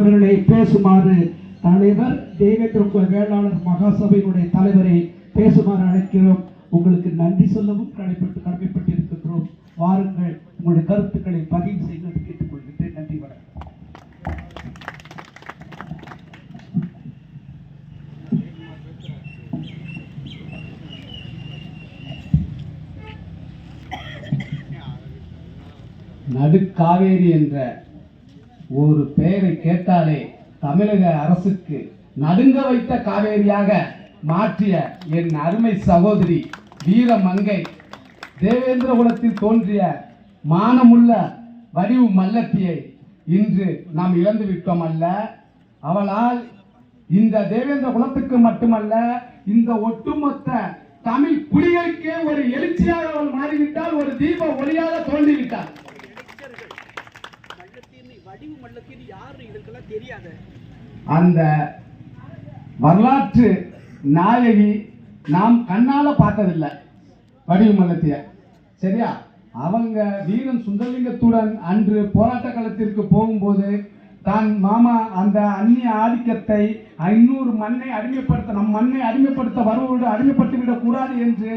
அவர்களை பேசுமாறு தலைவர் தேவேந்திர வேளாளர் மகாசபையினுடைய தலைவரை பேசுமாறு அழைக்கிறோம். உங்களுக்கு நன்றி சொல்லவும் கடமைப்பட்டு கடமைப்பட்டிருக்கின்றோம். வாருங்கள் உங்களுடைய கருத்துக்களை பதிவு செய்து கேட்டுக்கொள்கின்றேன். நன்றி வணக்கம். நடுக்காவேரி என்ற ஒரு பெயரை கேட்டாலே தமிழக அரசுக்கு நடுங்க வைத்த காவேரியாக மாற்றிய என் அருமை சகோதரி வீரமங்கை தேவேந்திர குலத்தில் தோன்றிய மானமுள்ள வடிவு மல்லத்தியை இன்று நாம் இழந்து விட்டோம் அல்ல. அவளால் இந்த தேவேந்திர குலத்துக்கு மட்டுமல்ல இந்த ஒட்டுமொத்த தமிழ் குடிகளுக்கே ஒரு எழுச்சியாக அவள் மாறிவிட்டால் ஒரு தீப ஒளியாக தோன்றிவிட்டாள் அந்த வரலாற்று நாயகி நாம் கண்ணால பார்த்ததில்லை. வடிவமல்லத்திய சரியா? அவங்க வீரன் சுந்தரலிங்கத்துடன் அன்று போராட்ட களத்திற்கு போகும்போது தான் மாமா அந்த அந்நிய ஆதிக்கத்தை ஐநூறு மண்ணை அடிமைப்படுத்த நம் மண்ணை அடிமைப்படுத்த வருவோடு அடிமைப்பட்டு விடக்கூடாது என்று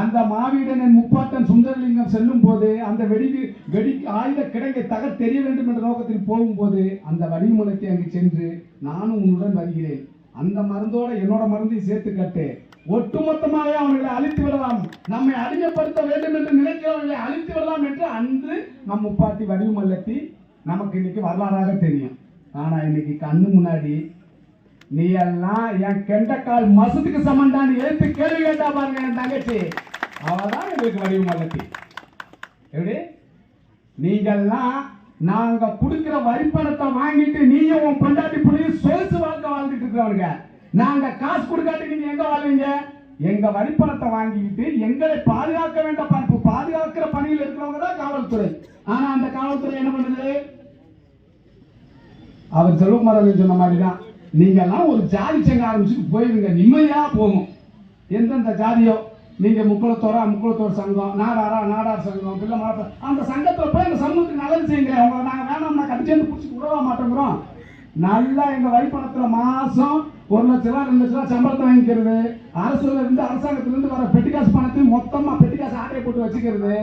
அந்த மாவீரனின் முப்பாட்டன் சுந்தரலிங்கம் செல்லும் போது அந்த வெடி வெடி ஆயுத கிடங்கை தக தெரிய வேண்டும் என்ற நோக்கத்தில் போகும்போது அந்த வடிவமலத்தை அங்கு சென்று நானும் உன்னுடன் வருகிறேன். அந்த மருந்தோட என்னோட மருந்தையும் சேர்த்து கட்டு. ஒட்டுமொத்தமாக அவர்களை அழித்து விடலாம். நம்மை அடிமைப்படுத்த வேண்டும் என்று நினைக்கிறவர்களை அழித்து விடலாம் என்று அன்று நம் முப்பாட்டி வடிவமல்லத்தி நமக்கு இன்னைக்கு வரலாறாக தெரியும். ஆனால் இன்னைக்கு கண்ணு முன்னாடி நீ எல்லாம் என் கெண்டக்கால் மசத்துக்கு சமண்டான்னு எழுத்து கேள்வி கேட்டா பாருங்க என் தங்கச்சி. அவதான் எங்களுக்கு வடிவமல்லத்தி எப்படி? நீங்கெல்லாம் நாங்க கொடுக்குற வரி பணத்தை வாங்கிட்டு நீயும் உன் பொண்டாட்டி புள்ளியும் சொலுசு வாழ்க்கை வாழ்ந்துட்டு இருக்கிறவங்க நாங்க காசு கொடுக்காட்டி நீங்க எங்க வாழ்வீங்க? எங்க வரி பணத்தை வாங்கிக்கிட்டு எங்களை பாதுகாக்க வேண்டாம் பார்ப்பு பாதுகாக்கிற பணியில் இருக்கிறவங்க தான் காவல்துறை. ஆனா அந்த காவல்துறை என்ன பண்ணுது? அவர் செல்வகுமாரன் சொன்ன மாதிரி தான் நீங்கெல்லாம் ஒரு ஜாதி சங்கம் ஆரம்பிச்சுட்டு போயிருங்க. நிம்மதியா போகும். எந்தெந்த ஜாதியோ? நீங்க முக்குளத்தோரா முக்குளத்தோர் சங்கம் நாடாரா நாடார் சங்கம் பிள்ளை மாட்டோம் அந்த சங்கத்தில் போய் அந்த சமூகத்துக்கு நல்லது செய்யுங்க உங்களை நாங்கள் வேணாம்னா கடிச்சேன்னு பிடிச்சி விடவா மாட்டேங்கிறோம். நல்லா எங்க வரி பணத்துல மாசம் ஒரு லட்ச ரூபா ரெண்டு லட்ச ரூபா சம்பளத்தை வாங்கிக்கிறது. அரசுல இருந்து அரசாங்கத்திலிருந்து வர பெட்டி காசு பணத்தையும் மொத்தமா பெட்டி காசு ஆட்டை போட்டு வச்சுக்கிறது.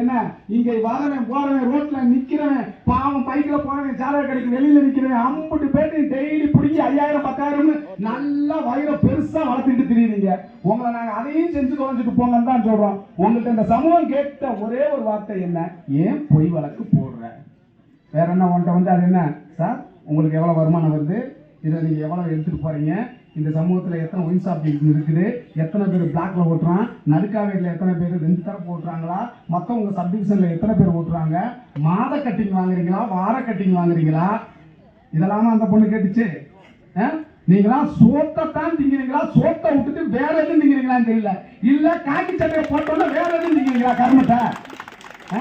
என்ன? இங்க வரவன் போறவன் ரோட்ல நிக்கிறவன் பாவம் பைக்ல போறவன் சாலை கடைக்கு வெளியில நிக்கிறவன் அம்புட்டு பேட்டு டெய்லி பிடிச்சி ஐயாயிரம் பத்தாயிரம்னு நல்லா வயிறை பெருசா வளர்த்துட்டு திரியுறீங்க. உங்களை நாங்க அதையும் செஞ்சு குறைஞ்சிட்டு போங்கன்னு தான் சொல்றோம். உங்கள்கிட்ட இந்த சமூகம் கேட்ட ஒரே ஒரு வார்த்தை என்ன? ஏன் பொய் வழக்கு போடுற? வேற என்ன உன்கிட்ட வந்து அது என்ன? சார் உங்களுக்கு எவ்வளோ வருமானம் வருது? இதை நீங்கள் எவ்வளோ எடுத்துகிட்டு போகிறீங்க இந்த சமூகத்தில் எத்தனை ஒயின் ஷாப் இருக்குது? எத்தனை பேர் பிளாக்ல ஓட்டுறான்? நடுக்காவேரியில் எத்தனை பேர் ரெண்டு தரப்பு ஓட்டுறாங்களா மொத்தம் உங்கள் சப்டிவிஷனில் எத்தனை பேர் ஓட்டுறாங்க? மாத கட்டிங் வாங்குறீங்களா? வார கட்டிங் வாங்குறீங்களா? இதெல்லாமா அந்த பொண்ணு கேட்டுச்சு. ஆ? நீங்களாம் சோத்தை தான் திங்கிறீங்களா? சோத்தை விட்டுட்டு வேற எதுவும் திங்கிறீங்களான்னு தெரியல. இல்ல காக்கி சட்டையை போட்டோன்னா வேற எதுவும் திங்கிறீங்களா கர்மத்தை? ஆ?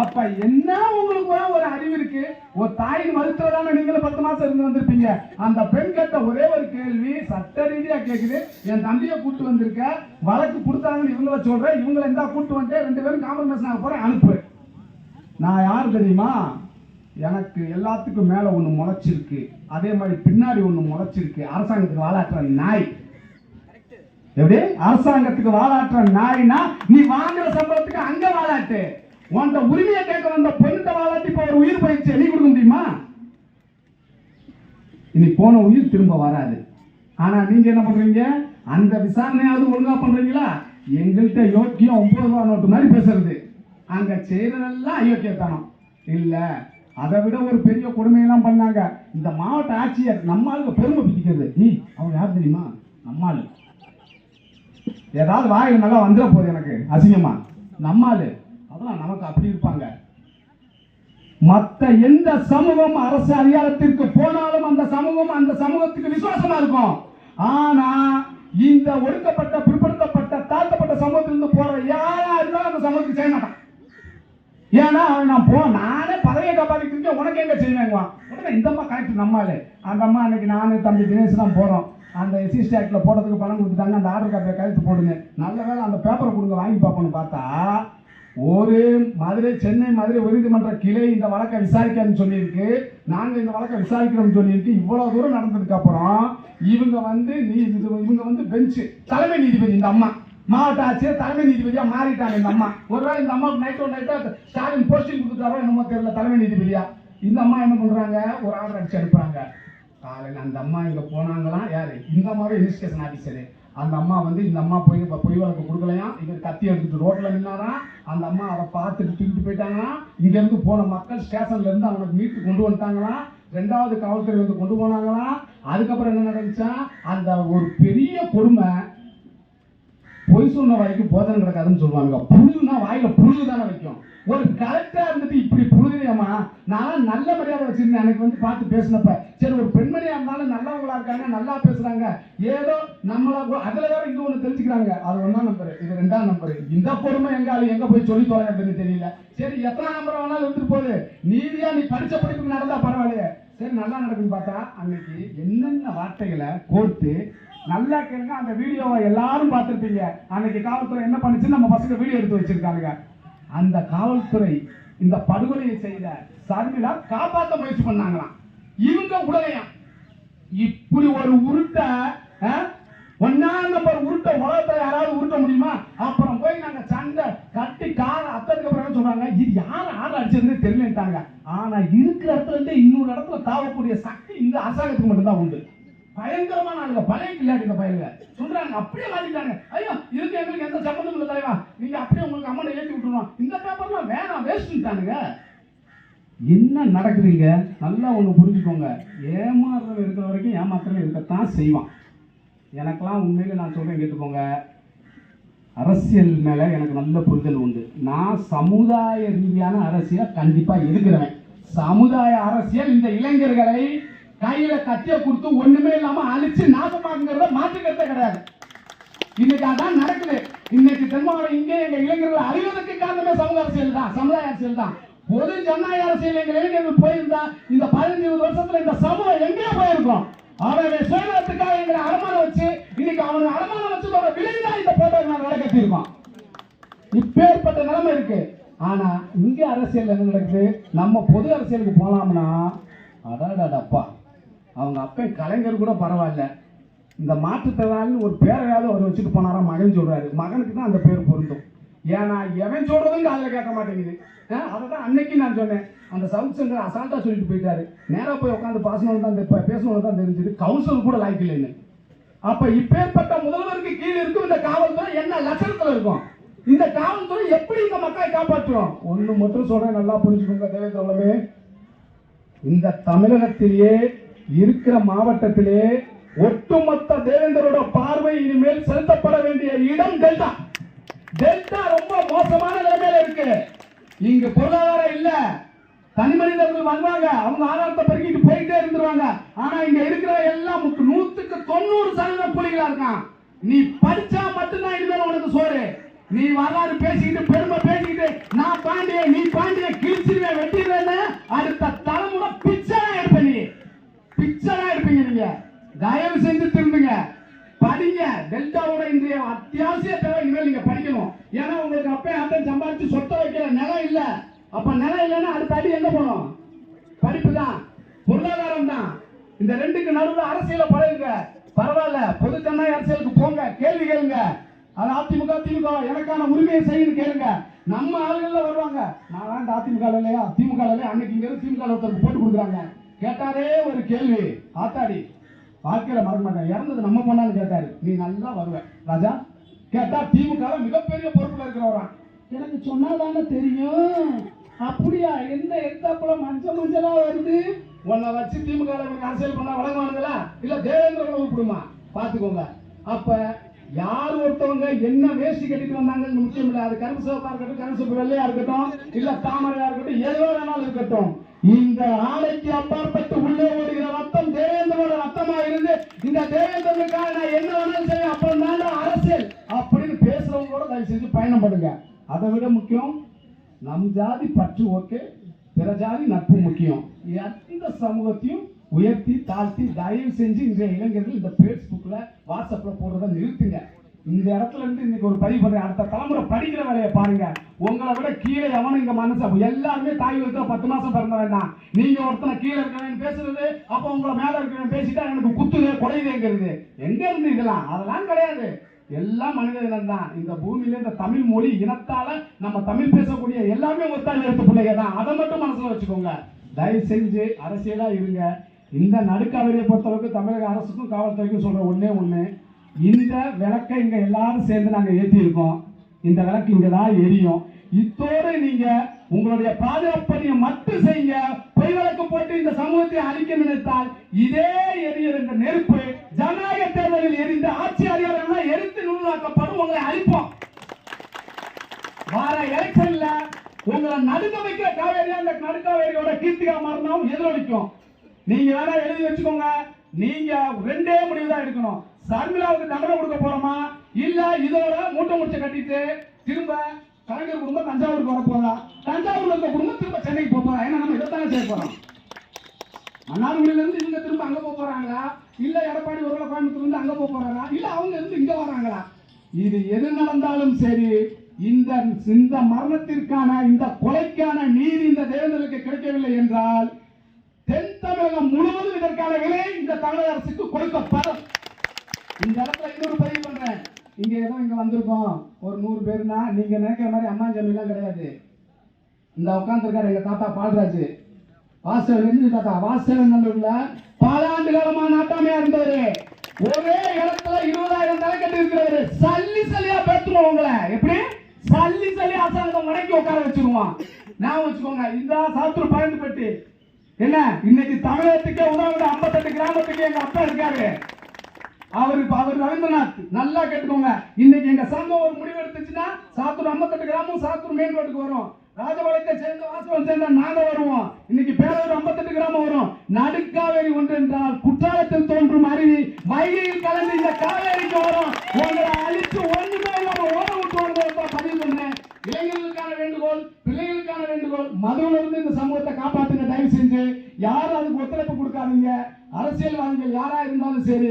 அப்ப என்ன உங்களுக்கு கூட ஒரு அறிவு இருக்கு? ஒரு தாயின் மருத்துவ தானே நீங்களும் பத்து மாசம் இருந்து வந்திருப்பீங்க. அந்த பெண் கேட்ட ஒரே ஒரு கேள்வி சட்ட ரீதியா கேக்குது. என் தம்பியை கூட்டு வந்திருக்க வழக்கு கொடுத்தாங்கன்னு இவங்கள சொல்றேன் இவங்களை எந்த கூட்டு வந்துட்டு ரெண்டு பேரும் காம்ப்ரமைஸ் ஆக போறேன் அனுப்பு நான் யார் தெரியுமா? எனக்கு எல்லாத்துக்கும் மேல ஒண்ணு முளைச்சிருக்கு. அதே மாதிரி பின்னாடி ஒண்ணு முளைச்சிருக்கு. அரசாங்கத்துக்கு வாழாற்ற நாய். எப்படி? அரசாங்கத்துக்கு வாழாற்ற நாய்னா நீ வாங்குற சம்பளத்துக்கு அங்க வாழாட்டு உன்ட உரிமையை கேட்க வந்த பொண்ணுட்ட வாழாட்டி இப்ப ஒரு உயிர் போயிடுச்சு நீ கொடுக்க முடியுமா? இனி போன உயிர் திரும்ப வராது. ஆனா நீங்க என்ன பண்றீங்க? அந்த விசாரணையாவது ஒழுங்கா பண்றீங்களா? எங்கள்கிட்ட யோக்கியம் ஒன்பது ரூபா நோட்டு மாதிரி பேசுறது. அங்க செய்யறதெல்லாம் அயோக்கியத்தனம். இல்ல அதை விட ஒரு பெரிய கொடுமையெல்லாம் பண்ணாங்க. இந்த மாவட்ட ஆட்சியர் நம்மளுக்கு பெருமை பிடிக்கிறது. நீ அவங்க யார் தெரியுமா? நம்மாள் ஏதாவது வாயில் நல்லா வந்துட போகுது எனக்கு அசிங்கமா. நம்மாள் அதெல்லாம் நமக்கு அப்படி இருப்பாங்க. மற்ற எந்த சமூகம் அரசு அதிகாரத்திற்கு போனாலும் அந்த சமூகம் அந்த சமூகத்துக்கு விசுவாசமா இருக்கும். ஆனா இந்த ஒடுக்கப்பட்ட பிற்படுத்தப்பட்ட தாழ்த்தப்பட்ட சமூகத்திலிருந்து போற யாரா இருந்தாலும் அந்த சமூகத்துக்கு செய்ய மாட்டான். ஏன்னா அவன் நான் போ நானே பதவியை காப்பாற்றிட்டு உனக்கு எங்க செய்வேங்குவான். உடனே இந்த அம்மா கரெக்ட் நம்மளே அந்த அம்மா அன்னைக்கு நானு தம்பி தினேஷ் தான் போறோம். அந்த எஸ்சி ஸ்டாக்ல போடுறதுக்கு பணம் கொடுத்துட்டாங்க அந்த ஆர்டர் காப்பியை கழுத்து போடுங்க. நல்ல வேலை அந்த பேப்பரை கொடுங்க வாங்கி பார்ப்போம்னு பார்த்தா ஒரு மதுரை சென்னை மதுரை உயர்நீதிமன்ற கிளை இந்த வழக்கை விசாரிக்கன்னு சொல்லியிருக்கு. நாங்கள் இந்த வழக்கை விசாரிக்கிறோம்னு சொல்லியிருக்கு. இவ்வளோ தூரம் நடந்ததுக்கு அப்புறம் இவங்க வந்து நீ இவங்க வந்து பெஞ்சு தலைமை நீதிபதி இந்த அம்மா. மாவட்ட ஆட்சியர் தலைமை நீதிபதியாக மாறிட்டாங்க இந்த அம்மா. ஒருவேளை இந்த அம்மாவுக்கு நைட்டோ நைட்டாக ஸ்டாலின் போஸ்டிங் கொடுத்துட்டாரோ என்னமோ தெரியல தலைமை நீதிபதியா. இந்த அம்மா என்ன பண்ணுறாங்க ஒரு ஆர்டர் அடிச்சு அனுப்புகிறாங்க காலையில் அந்த அம்மா இங்கே போனாங்களாம்? யாரு? இந்த அம்மாவே ரிஜிஸ்ட்ரேஷன் ஆஃபீஸரு அந்த அம்மா வந்து இந்த அம்மா போய் பொய் வழக்கு கொடுக்கலையா? இவர் கத்தி எடுத்துட்டு ரோட்ல நின்னாராம் அந்த அம்மா அவரை பார்த்துட்டு தூக்கிட்டு போயிட்டாங்களாம் இங்க இருந்து போன மக்கள் ஸ்டேஷன்ல இருந்து அவனுக்கு மீட்டு கொண்டு வந்துட்டாங்களாம் ரெண்டாவது காவல்துறை வந்து கொண்டு போனாங்களாம் அதுக்கப்புறம் என்ன நடந்துச்சா? அந்த ஒரு பெரிய கொடுமை பொய் சொன்ன வாய்க்கு போதனை கிடக்காதுன்னு சொல்லுவாங்க புழுனா வாயில புழு தானே வைக்கும். ஒரு கரெக்டா இருந்துட்டு இப்படி புழுதியம்மா நான் நல்ல மரியாதை வச்சிருந்தேன் எனக்கு வந்து பார்த்து பேசினப்ப சரி ஒரு பெண்மணியா இருந்தாலும் நல்லவங்களா இருக்காங்க நல்லா பேசுறாங்க. ஏதோ நம்மளா அதுல வேற இங்க ஒண்ணு தெரிஞ்சுக்கிறாங்க. அது ஒன்றா நம்பர் இது ரெண்டாம் நம்பர் இந்த பொறுமை எங்க ஆளு எங்க போய் சொல்லி தொலைறதுன்னு தெரியல. சரி எத்தனை நம்பர் வேணாலும் இருந்துட்டு போகுது நீதியா நீ படிச்ச படிப்புக்கு நடந்தா பரவாயில்லையே. சரி நல்லா நடக்குன்னு பார்த்தா அன்னைக்கு என்னென்ன வார்த்தைகளை கோர்த்து நல்லா கேளுங்க அந்த வீடியோவை எல்லாரும் பார்த்துருப்பீங்க. அன்னைக்கு காவல்துறை என்ன பண்ணுச்சு நம்ம பசங்க வீடியோ எடுத்து வச்சிருக்காங்க அந்த காவல்துறை இந்த படுகொலையை செய்த சர்மிளா காப்பாற்ற முயற்சி பண்ணாங்களாம். இவங்க உடலையாம் இப்படி ஒரு உருட்டை ஒன்னா நம்பர் உருட்டை உலகத்தை யாராவது உருட்ட முடியுமா? அப்புறம் போய் நாங்க சண்டை கட்டி கார அத்தனுக்கு அப்புறம் சொல்றாங்க இது யார் ஆள் அடிச்சதுன்னு தெரியலட்டாங்க ஆனா இருக்கிற இடத்துல இருந்து இன்னொரு இடத்துல தாவக்கூடிய சக்தி இந்த அரசாங்கத்துக்கு மட்டும்தான் உண்டு. பயங்கரமான ஆளுங்க பழைய கில்லாடி இந்த பயிலுங்க. சொல்றாங்க அப்படியே மாத்திட்டாங்க. ஐயோ இதுக்கு எங்களுக்கு எந்த சம்மந்தம் இல்லை தலைவா. நீங்க அப்படியே உங்களுக்கு அமௌண்ட் ஏற்றி விட்டுருவோம் இந்த பேப்பர்லாம் வேணாம் வேஸ்ட்டுட்டானுங்க என்ன நடக்குதுங்க? நல்லா ஒன்று புரிஞ்சுக்கோங்க. ஏமாறுறவன் இருக்கிற வரைக்கும் ஏமாத்துறவன் இருக்கத்தான் செய்வான். எனக்கெல்லாம் உண்மையில நான் சொல்றேன் கேட்டுக்கோங்க. அரசியல் மேலே எனக்கு நல்ல புரிதல் உண்டு. நான் சமுதாய ரீதியான அரசியலை கண்டிப்பாக எதுக்குறேன் சமுதாய அரசியல் இந்த இளைஞர்களை கையில கத்திய கொடுத்து ஒண்ணுமே இல்லாம அழிச்சு நாசமாக்குங்கிறத மாற்றுக்கிறதே கிடையாது. இன்னைக்கு அதான் நடக்குது. இன்னைக்கு தென்மாவட்டம் இங்கே எங்க இளைஞர்கள் அழிவதற்கு காரணமே சமூக அரசியல் தான் சமுதாய அரசியல் தான். பொது ஜனநாயக அரசியல் எங்க இளைஞர்கள் போயிருந்தா இந்த பதினஞ்சு வருஷத்துல இந்த சமூகம் எங்கேயோ போயிருக்கும். அவன் சுயநலத்துக்காக எங்களை அடமானம் வச்சு இன்னைக்கு அவனுக்கு அடமானம் வச்சதோட விளைவுதான் இந்த போட்டோ நான் நடக்கத்திருக்கோம் இப்பேற்பட்ட நிலைமை இருக்கு. ஆனா இங்க அரசியல் என்ன நடக்குது? நம்ம பொது அரசியலுக்கு போனோம்னா அடாடாடப்பா. அவங்க அப்பா கலைஞர் கூட பரவாயில்ல. இந்த மாற்றுத்திறனாளின்னு ஒரு பேரையாவது அவர் வச்சுட்டு போனாரா? மகன் சொல்கிறாரு மகனுக்கு தான் அந்த பேர் பொருந்தும். ஏன்னா எவன் சொல்கிறதும் காதில் கேட்க மாட்டேங்குது. அதை தான் அன்னைக்கு நான் சொன்னேன். அந்த சவுத் சென்டர் அசால்ட்டாக சொல்லிட்டு போயிட்டாரு. நேராக போய் உட்காந்து பாசணும் தான் பேசணும் தான் தெரிஞ்சது. கவுன்சில் கூட லாய்க்கு இல்லைன்னு. அப்போ இப்பேற்பட்ட முதல்வருக்கு கீழே இருக்கும் இந்த காவல்துறை என்ன லட்சணத்தில் இருக்கும்? இந்த காவல்துறை எப்படி இந்த மக்களை காப்பாற்றுவோம் ஒன்று மட்டும் சொல்கிறேன் நல்லா புரிஞ்சுக்கோங்க தேவேந்திரமே இந்த தமிழகத்திலேயே இருக்கிற மாவட்டத்திலே ஒட்டுமொத்த தேவேந்தரோட பார்வை இனிமேல் செலுத்தப்பட வேண்டிய இடம் டெல்டா. டெல்டா ரொம்ப மோசமான நிலைமையில இருக்கு. இங்க பொருளாதாரம் இல்ல. தனி மனிதர்கள் வருவாங்க. அவங்க ஆதாரத்தை பெருக்கிட்டு போயிட்டே இருந்துருவாங்க. ஆனா இங்க இருக்கிற எல்லாம் நூத்துக்கு தொண்ணூறு சதவீதம் புலிகளா இருக்கான். நீ படிச்சா மட்டும்தான் இனிமேல் உனக்கு சோறு. நீ வரலாறு பேசிக்கிட்டு பெருமை பேசிக்கிட்டு நான் பாண்டிய நீ பாண்டிய கிழிச்சிருவேன் வெட்டிடுவேன்னு அடுத்த தலைமுறை பிச்சை பிச்சரா இருப்பீங்க நீங்க. தயவு செஞ்சு திரும்புங்க படிங்க. டெல்டாவோட இன்றைய அத்தியாவசிய தேவை இனிமேல் நீங்க படிக்கணும். ஏன்னா உங்களுக்கு அப்பே அத்தை சம்பாதிச்சு சொத்தை வைக்கிற நிலம் இல்ல. அப்ப நிலம் இல்லைன்னா அடுத்த அடி எங்க போகணும்? படிப்பு தான் பொருளாதாரம் தான் இந்த ரெண்டுக்கு நடுவில் அரசியல பழகுங்க. பரவாயில்ல. பொது ஜனநாயக அரசியலுக்கு போங்க. கேள்வி கேளுங்க. அது அதிமுக திமுக எனக்கான உரிமையை செய்யுன்னு கேளுங்க. நம்ம ஆளுகள்ல வருவாங்க. நான் அதிமுக இல்லையா? திமுக இல்லையா? அன்னைக்கு இங்க திமுக ஒருத்தருக்கு போட்டு கொடுக்குறாங்க. கேட்டாரே ஒரு கேள்வி. ஆத்தாடி வாழ்க்கையில மறக்க மாட்டேன். இறந்தது நம்ம பண்ணாலும் கேட்டாரு. நீ நல்லா வருவ. ராஜா கேட்டா திமுக மிகப்பெரிய பொறுப்புல இருக்கிறவரான் எனக்கு சொன்னாதானே தெரியும். அப்படியா? என்ன எடுத்தாப்புல மஞ்சள் மஞ்சளா வருது? உன்னை வச்சு திமுக அரசியல் பண்ணா வழங்குவானுங்களா? இல்ல தேவேந்திர உணவு கொடுமா பாத்துக்கோங்க அப்ப யார் ஒருத்தவங்க என்ன வேஷ்டி கட்டிட்டு வந்தாங்கன்னு முக்கியம் இல்லை. அது கருப்பு சிவப்பா இருக்கட்டும் கருப்பு சிவப்பு வெள்ளையா இருக்கட்டும் இல்ல தாமரையா இருக்கட்டும் எதுவா வேணாலும் இருக்கட்டும். இந்த ஆலைக்கு அப்பாற்பட்டு உள்ளே ஓடுகிற ரத்தம் தேவேந்திரோட ரத்தமா இருந்து இந்த தேவேந்திரனுக்காக நான் என்ன வேணாலும் சரி அப்புறம் தான் அரசியல் அப்படின்னு பேசுறவங்களோட தயவு செஞ்சு பயணம் பண்ணுங்க. அதை விட முக்கியம் நம் ஜாதி பற்று ஓகே பிற ஜாதி நட்பு முக்கியம். எந்த சமூகத்தையும் உயர்த்தி தாழ்த்தி தயவு செஞ்சு இன்றைய இளைஞர்கள் இந்த ஃபேஸ்புக்ல வாட்ஸ்அப்பில் போடுறத நிறுத்துங்க. இந்த இடத்துல இருந்து இன்னைக்கு ஒரு பதிவு பண்றேன். அடுத்த தலைமுறை படிக்கிற வேலையை பாருங்க. உங்களை விட கீழே எவனும் இங்க மனசு எல்லாருமே தாய் வீட்டுல பத்து மாசம் பிறந்த தான். நீங்க ஒருத்தனை கீழே இருக்கிறவன் பேசுறது அப்ப உங்களை மேல இருக்கிறவன் பேசிட்டா எனக்கு குத்துது குறையுதுங்கிறது எங்க இருந்து இதெல்லாம்? அதெல்லாம் கிடையாது. எல்லாம் மனித இனம் தான். இந்த பூமியில இந்த தமிழ் மொழி இனத்தால நம்ம தமிழ் பேசக்கூடிய எல்லாமே ஒத்தாள் எடுத்து பிள்ளைங்க தான். அதை மட்டும் மனசுல வச்சுக்கோங்க. தயவு செஞ்சு அரசியலா இருங்க. இந்த நடுக்கவரையை பொறுத்தளவுக்கு தமிழக அரசுக்கும் காவல்துறைக்கும் சொல்ற ஒன்னே ஒன்று இந்த விளக்கை இங்க எல்லாரும் சேர்ந்து நாங்க ஏத்தி இருக்கோம் இந்த விளக்கு இங்க தான் எரியும். இத்தோடு நீங்க உங்களுடைய பாதுகாப்பு பணியை மட்டும் செய்யுங்க. பொய் விளக்கு போட்டு இந்த சமூகத்தை அழிக்க நினைத்தால் இதே எரியுற இந்த நெருப்பு ஜனநாயக தேர்தலில் எரிந்த ஆட்சி அதிகாரங்கள் எரித்து நுண்ணாக்கப்படும் உங்களை அழிப்போம். வார எலெக்ஷன்ல உங்களை நடுக்க வைக்கிற காவேரி அந்த நடுக்காவேரியோட கீர்த்திகா மரணம் எதிரொலிக்கும். நீங்க வேணா எழுதி வச்சுக்கோங்க. நீங்க ரெண்டே முடிவு தான் எடுக்கணும். சர்மிளாவுக்கு தண்டனை கொடுக்க போறோமா? இல்ல இதோட மூட்டை முடிச்ச கட்டிட்டு திரும்ப கலைஞர் குடும்பம் தஞ்சாவூருக்கு வர போதா? தஞ்சாவூர்ல இருக்க குடும்பம் திரும்ப சென்னைக்கு போக போறா ஏன்னா நம்ம இதைத்தானே செய்ய போறோம். மன்னார்குடியில இருந்து இவங்க திரும்ப அங்க போக போறாங்களா? இல்ல எடப்பாடி ஒரு கோயம்புத்தூர்ல இருந்து அங்க போக போறாங்களா? இல்ல அவங்க இருந்து இங்க வராங்களா? இது எது நடந்தாலும் சரி இந்த இந்த மரணத்திற்கான இந்த கொலைக்கான நீதி இந்த தேவேந்திரனுக்கு கிடைக்கவில்லை என்றால் தமிழகம் முழுவதும் இதற்கான விலை இந்த தமிழக அரசுக்கு கொடுக்கப்படும். இந்த இடத்துல இன்னொரு பதிவு பண்றேன். இங்க ஏதோ இங்க வந்திருக்கோம். ஒரு நூறு பேருனா நீங்க நினைக்கிற மாதிரி அம்மா ஜமீன்லாம் கிடையாது. இந்த உட்காந்துருக்காரு எங்க தாத்தா பால்ராஜ். வாசவன் எந்த தாத்தா வாசவன் நல்லூர்ல பல ஆண்டு காலமா நாட்டாமையா இருந்தவரு. ஒரே இடத்துல இருபதாயிரம் தலைக்கட்டு இருக்கிறவரு. சல்லி சல்லியா பேத்துருவோம் உங்களை. எப்படி? சல்லி சல்லி அரசாங்கத்தை மடக்கி உட்கார வச்சிருவான் நான் வச்சுக்கோங்க. இந்த சாத்தூர் பன்னெண்டு என்ன? இன்னைக்கு தமிழகத்துக்கே உணவு ஐம்பத்தெட்டு கிராமத்துக்கு எங்க அப்பா இருக்காரு. அவரு அவர் ரவீந்திரநாத் நல்லா கேட்டுக்கோங்க. இன்னைக்கு எங்க சங்கம் ஒரு முடிவு எடுத்துச்சுன்னா சாத்தூர் ஐம்பத்தெட்டு கிராமம் சாத்தூர் மெயின் வரும். ராஜபாளையத்தை சேர்ந்த வாசவன் சேர்ந்த நாங்க வருவோம். இன்னைக்கு பேரூர் ஐம்பத்தெட்டு கிராமம் வரும். நடுக்காவேரி ஒன்று என்றால் குற்றாலத்தில் தோன்றும் அருவி. வைகையில் கலந்து இந்த காவேரிக்கு வரும். உங்களை அழித்து ஒன்றுமே இல்லாம ஓட விட்டு பதிவு பண்றேன் இளைஞர்களுக்கான வேண்டுகோள் பிள்ளைகளுக்கான வேண்டுகோள் மதுவில இருந்து இந்த சமூகத்தை காப்பாத்துங்க தயவு செஞ்சு யாரும் அதுக்கு ஒத்துழைப்பு கொடுக்காதீங்க அரசியல்வாதிகள் யாரா இருந்தாலும் சரி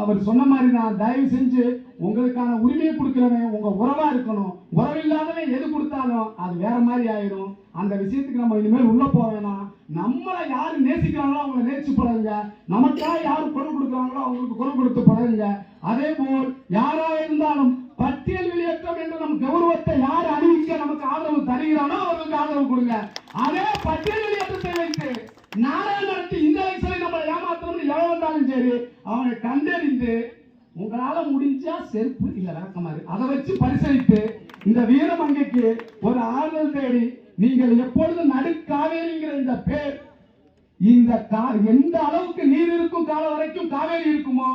அவர் சொன்ன மாதிரி நான் தயவு செஞ்சு உங்களுக்கான உரிமையை கொடுக்கிறவன் உங்க உறவா இருக்கணும். உறவில்லாதவன் எது கொடுத்தாலும் அது வேற மாதிரி ஆயிடும். அந்த விஷயத்துக்கு நம்ம இனிமேல் உள்ள போக வேணாம். நம்மளை யாரு நேசிக்கிறாங்களோ அவங்களை நேசிச்சு பழகுங்க. நமக்காக யாரு குரல் கொடுக்குறாங்களோ அவங்களுக்கு குரல் கொடுத்து பழகுங்க. அதே போல் யாரா இருந்தாலும் பட்டியல் வெளியேற்றம் என்று நம் கௌரவத்தை யார் அறிவிக்க நமக்கு ஆதரவு தருகிறானோ அவர்களுக்கு ஆதரவு கொடுங்க. அதே பட்டியல் வெளியேற்றத்தை வைத்து நாடகம் நடத்தி எவன் வந்தாலும் சரி அவனை கண்டறிந்து உங்களால முடிஞ்சா செருப்பு இல்ல விளக்கமாறு அதை வச்சு பரிசீலித்து இந்த வீரமங்கைக்கு ஒரு ஆறுதல் தேடி நீங்கள் எப்பொழுதும் நடுக்காவேரிங்கிற இந்த பேர் இந்த கா எந்த அளவுக்கு நீர் இருக்கும் காலம் வரைக்கும் காவேரி இருக்குமோ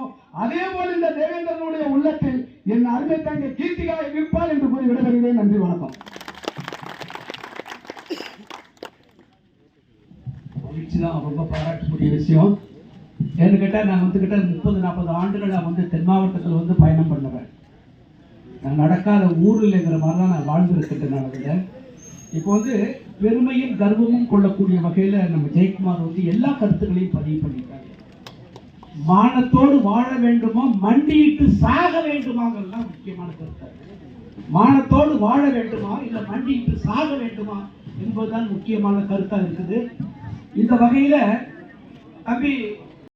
அதே போல இந்த தேவேந்திரனுடைய உள்ளத்தில் என் அருமை தங்கை கீர்த்திகாவை இருப்பாள் என்று கூறி விடைபெறுகிறேன். நன்றி வணக்கம். மகிழ்ச்சி தான் ரொம்ப பாராட்டக்கூடிய விஷயம். ஏன்னு கேட்டால் நான் வந்து கிட்ட முப்பது நாற்பது ஆண்டுகள் நான் வந்து தென் மாவட்டத்தில் வந்து பயணம் பண்ணுவேன் நான் நடக்காத ஊர் இல்லைங்கிற மாதிரி தான் நான் வாழ்ந்துருக்கிட்டு நடந்தது இப்போ வந்து பெருமையும் கர்வமும் கொள்ளக்கூடிய வகையில் நம்ம ஜெயக்குமார் வந்து எல்லா கருத்துக்களையும் பதிவு பண்ணிட்டாங்க மானத்தோடு வாழ வேண்டுமா மண்டியிட்டு சாக வேண்டுமாங்கிறது முக்கியமான கருத்து. மானத்தோடு வாழ வேண்டுமா இல்லை மண்டியிட்டு சாக வேண்டுமா என்பதுதான் முக்கியமான கருத்தாக இருக்குது. இந்த வகையில் தம்பி